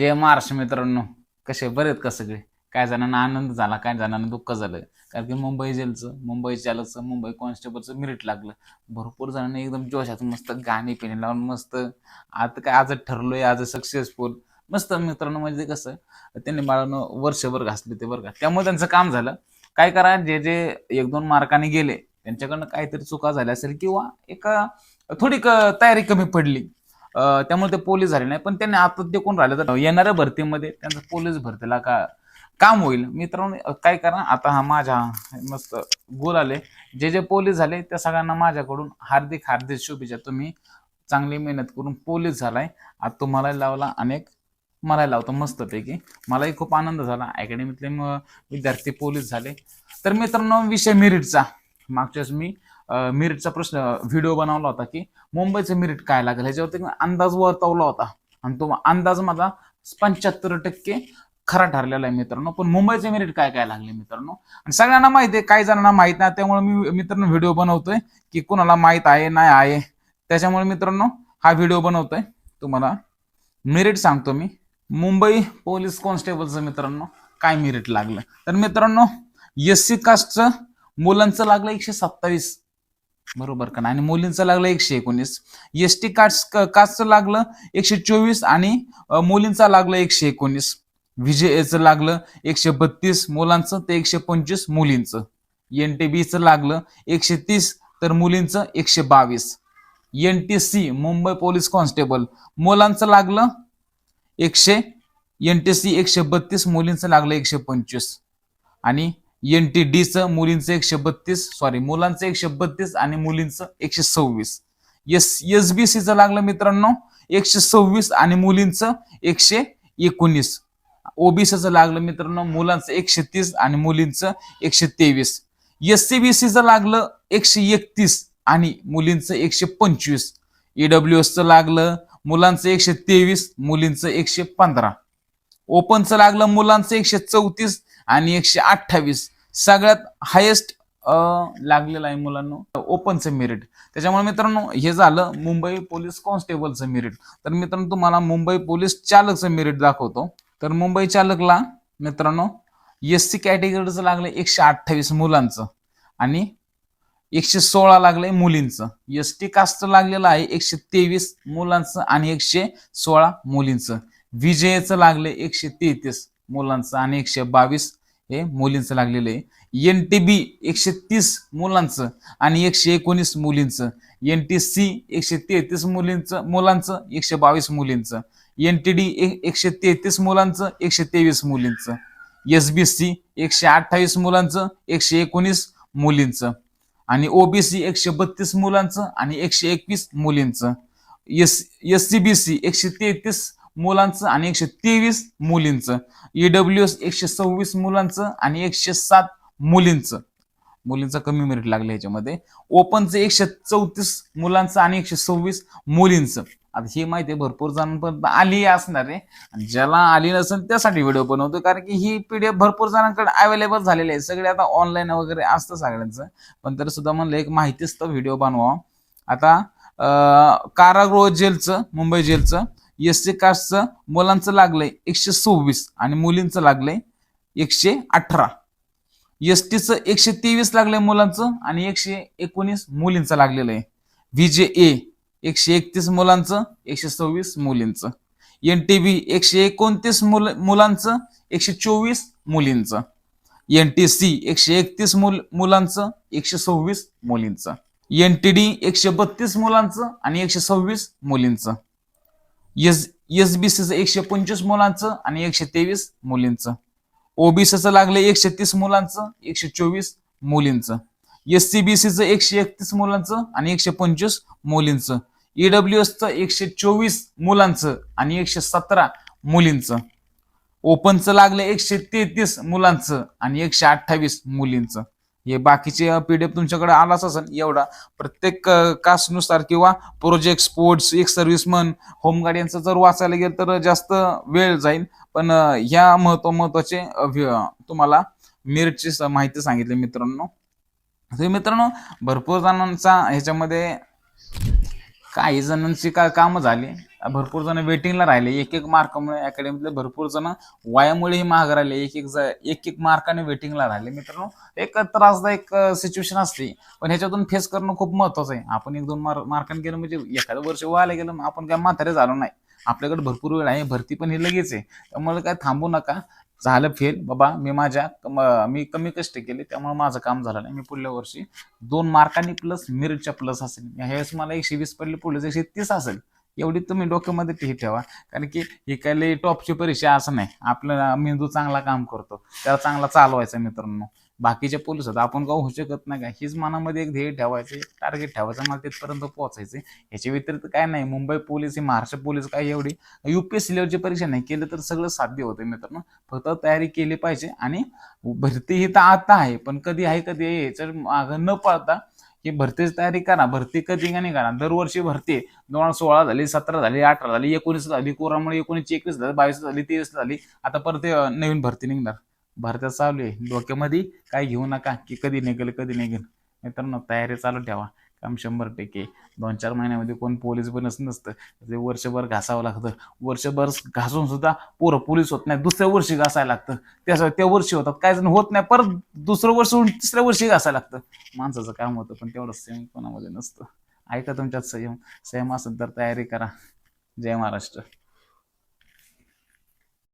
जय महाराष्ट्र मित्रांनो कसे बरेत का सगळे? काय जणांना आनंद झाला काय जणांना दुःख झालं? कारण की मुंबई जेलचं मुंबई चालकचं मुंबई कॉन्स्टेबलचं मिरिट लागलं. भरपूर जणांना एकदम जोशात मस्त गाणी पिणे लावून मस्त आता काय आज ठरलोय आज सक्सेसफुल मस्त मित्रांनो म्हणजे कसं त्यांनी बाळानं वर्षभर घासले ते बरं का. त्यामुळे त्यांचं काम झालं. काय करा जे जे एक दोन मार्काने गेले त्यांच्याकडनं काहीतरी चुका झाल्या असेल किंवा एका थोडी क- तयारी कमी पडली त्यामुळे ते पोलीस झाले नाही. पण त्यांनी आता ते कोण राहिले तर येणाऱ्या भरतीमध्ये त्यांचं पोलीस भरतीला का काम होईल? मित्रांनो काय करा आता हा माझ्या मस्त गोल आले. जे जे पोलीस झाले त्या सगळ्यांना माझ्याकडून हार्दिक हार्दिक शुभेच्छा. तुम्ही चांगली मेहनत करून पोलीस झालाय. आता तुम्हाला लावला अनेक मला लावतो मस्तपैकी. मलाही खूप आनंद झाला. अकॅडमीतले विद्यार्थी पोलीस झाले. तर मित्रांनो विषय मेरिटचा मागच्या वेळेस मी मिरिटचा प्रश्न व्हिडिओ बनवला होता की मुंबईचं मिरिट काय लागेल? ह्याच्यावरती अंदाज वर्तवला होता. आणि तो अंदाज माझा पंच्याहत्तर टक्के खरा ठरलेला आहे मित्रांनो. पण मुंबईचे मेरिट काय काय लागले मित्रांनो? आणि सगळ्यांना माहिती आहे काही जणांना माहीत नाही. त्यामुळे मी मित्रांनो व्हिडिओ बनवतोय की कुणाला माहीत आहे नाही आहे. त्याच्यामुळे मित्रांनो हा व्हिडिओ बनवतोय. तुम्हाला मेरिट सांगतो मी. मुंबई पोलीस कॉन्स्टेबलचं मित्रांनो काय मेरिट लागलं? तर मित्रांनो एस सी कास्टचं मुलांचं लागलं एकशे सत्तावीस. बरोबर का आणि मुलींचं लागलं एकशे एकोणीस. एस टी कास्ट कास्टचं लागलं एकशे चोवीस आणि मुलींचा मुलींचं लागलं एकशे एकोणीस. व्हीजेएचं लागलं एकशे बत्तीस मुलांचं ते एकशे पंचवीस मुलींचं. एन टी बीचं लागलं एकशे तीस तर मुलींचं एकशे बावीस. N T C Mumbai police constable मुलांचं लागलं एकशे एन टी सी एकशे बत्तीस मुलींचं लागलं एकशे पंचवीस. आणि एन टी डीचं मुलींचं एकशे बत्तीस सॉरी मुलांचं एकशे बत्तीस आणि मुलींचं एकशे सव्वीस. एस एस बी सीचं लागलं मित्रांनो एकशे सव्वीस आणि मुलींचं एकशे एकोणीस. ओबीसीचं लागलं मित्रांनो मुलांचं एकशे तीस आणि मुलींचं एकशे तेवीस. एस सी बी सीचं लागलं एकशे एकतीस आणि मुलींचं एकशे पंचवीस. ईडब्ल्यू एसचं लागलं मुलांचं एकशे तेवीस मुलींचं एकशे पंधरा. ओपनचं लागलं मुलांचं एकशे चौतीस आणि एकशे अठ्ठावीस. सगळ्यात हायेस्ट लागलेलं आहे मुलांना ओपनचं मेरिट त्याच्यामुळे मित्रांनो हे झालं मुंबई पोलीस कॉन्स्टेबलचं मेरिट तर मित्रांनो तुम्हाला मुंबई पोलीस चालकचं मेरिट दाखवतो. तर मुंबई चालकला मित्रांनो एस सी कॅटेगरीचं लागलं एकशे अठ्ठावीस मुलांचं आणि एकशे सोळा लागलंय मुलींचं. एस टी कास्ट लागलेलं आहे एकशे तेवीस मुलांचं आणि एकशे सोळा मुलींचं. विजयचं लागले एकशे तेहतीस मुलांचं आणि एकशे बावीस हे मुलींचं लागलेलं आहे. एन टी बी एकशे तीस मुलांचं आणि एकशे एकोणीस मुलींचं. एन टी सी एकशे तेहतीस मुलींचं मुलांचं एकशे बावीस मुलींचं. एन टी डी एकशे तेहतीस मुलांचं एकशे तेवीस मुलींचं. एस बी सी एकशे अठ्ठावीस मुलांचं एकशे एकोणीस मुलींचं. आणि ओबीसी एकशे बत्तीस मुलांचं आणि एकशे एकवीस मुलींचं. S S C B C एकशे तेहतीस मुलांचं आणि एकशे तेवीस मुलींचं. ईडब्ल्यू एस एकशे सव्वीस मुलांचं आणि एकशे सात मुलींचं. मुलींचं कमी मेरिट लागलं ह्याच्यामध्ये. ओपनचं एकशे चौतीस मुलांचं आणि एकशे सव्वीस मुलींचं. आता ही माहिती भरपूर जणांपर्यंत आली असणार आहे. आणि ज्याला आली नसेल त्यासाठी व्हिडिओ बनवतो कारण की ही पीडीएफ भरपूर जणांकडे अवेलेबल झालेली आहे. सगळे आता ऑनलाईन वगैरे असतं सगळ्यांचं. पण तरी सुद्धा म्हणलं एक माहितीच तर व्हिडिओ बनवा आता कारागृह जेलचं मुंबई जेलचं एस सी कास्टचं मुलांचं लागलंय एकशे सव्वीस आणि मुलींचं लागलंय एकशे अठरा. एस टीचं एकशे तेवीस लागलंय मुलांचं आणि एकशे एकोणीस मुलींचं लागलेलं आहे. व्हीजे ए एकशे एकतीस मुलांचं एकशे सव्वीस मुलींचं. एन टी बी एकशे एकोणतीस मुल मुलांचं एकशे चोवीस मुलींचं. एन टी सी एकशे एकतीस मुल मुलांचं एकशे सव्वीस मुलींचं. एन टी डी एकशे बत्तीस मुलांचं आणि एकशे सव्वीस मुलींचं. एस एस बी सीचं एकशे पंचवीस मुलांचं आणि एकशे तेवीस मुलींचं. ओबीसीचं लागलं एकशे तीस मुलांचं एकशे चोवीस मुलींचं. एस सी बी सीचं एकशे एकतीस मुलांचं आणि एकशे पंचवीस मुलींचं. ईडब्ल्यू एसचं एकशे चोवीस मुलांचं आणि एकशे सतरा मुलींचं. ओपनचं लागलं एकशे तेहतीस मुलांचं आणि एकशे अठ्ठावीस मुलींचं. हे बाकीचे पीडीएफ तुमच्याकडे आलाच असेल एवढा. प्रत्येक कास्टनुसार किंवा प्रोजेक्ट स्पोर्ट्स एक सर्व्हिसमन होमगार्ड यांचं जर वाचायला गेलं तर जास्त वेळ जाईल. पण ह्या महत्त्व महत्त्वाचे तुम्हाला मेरिटची स- माहिती सांगितली मित्रांनो. मित्रांनो भरपूर जणांचा ह्याच्यामध्ये काही जणांची का कामं झाली. भरपूर जण वेटिंगला राहिले. एक एक मार्कामुळे अकॅडमीतले भरपूर जण वयामुळेही महाग राहिले एक एक ज- एक एक मार्काने वेटिंगला राहिले. मित्रांनो एक त्रासदायक सिच्युएशन असते. पण ह्याच्यातून फेस करणं खूप महत्वाचं आहे. आपण एक दोन मार्क मार्काने गेलं म्हणजे एखादं वर्ष व्हायला गेलं मग आपण काय म्हातारे झालो नाही. आपल्याकडे भरपूर वेळ आहे. भरती पण ही लगेच आहे. त्यामुळे काय थांबू नका. झालं फेल बाबा मी माझ्या मी कमी कष्ट केले. त्यामुळे माझं काम झालं नाही. मी पुढल्या वर्षी दोन मार्कांनी प्लस मिरच्या प्लस असेल. ह्यावेळेस मला एकशे वीस पडले पुढे एकशे तीस असेल. एवढी तुम्ही डोक्यामध्ये ती ठेवा. कारण की ही काय लई टॉपची परीक्षा असं नाही. आपला मेंदू चांगला काम करतो. त्याला चांगला चालवायचा मित्रांनो. बाकीचे पोलीस आहेत आपण का होऊ शकत नाही का? हीच मनामध्ये एक ध्येय ठेवायचे टार्गेट ठेवायचं मला तिथपर्यंत पोहोचायचे. याच्या व्यतिरिक्त काय नाही मुंबई पोलीस ही महाराष्ट्र पोलीस काय एवढी युपीएससी लेवलची परीक्षा नाही केलं तर सगळं साध्य होतं मित्रांनो. फक्त तयारी केली पाहिजे आणि भरती ही तर आता आहे पण कधी आहे कधी आहे याच्या मागं न पळता की भरतीची तयारी करा भरती कधी का नाही करा. दरवर्षी भरती आहे. दोन हजार सोळा झाली सतरा झाली अठरा झाली एकोणीस झाली कोरामुळे एकोणीस एकवीस झाली बावीस झाली तेवीस झाली. आता परत नवीन भरती निघणार. भरत्या चालू आहे. डोक्यामध्ये काय घेऊ नका की कधी निघेल कधी निघेल. मित्रांनो तयारी चालू ठेवा. काम शंभर टक्के दोन चार महिन्यामध्ये कोण पोलीस बनच नसतं. ते वर्षभर घासावं लागतं. वर्षभर घासून सुद्धा पोरं पोलीस होत नाही दुसऱ्या वर्षी घासायला लागतं. त्यासाठी त्या वर्षी होतात. काय जण होत नाही परत दुसरं वर्ष होऊन तिसऱ्या वर्षी घासायला लागतं. माणसाचं काम होतं पण तेवढं संयम कोणामध्ये नसतं. ऐका तुमच्यात संयम. संयम असेल तर तयारी करा. जय महाराष्ट्र.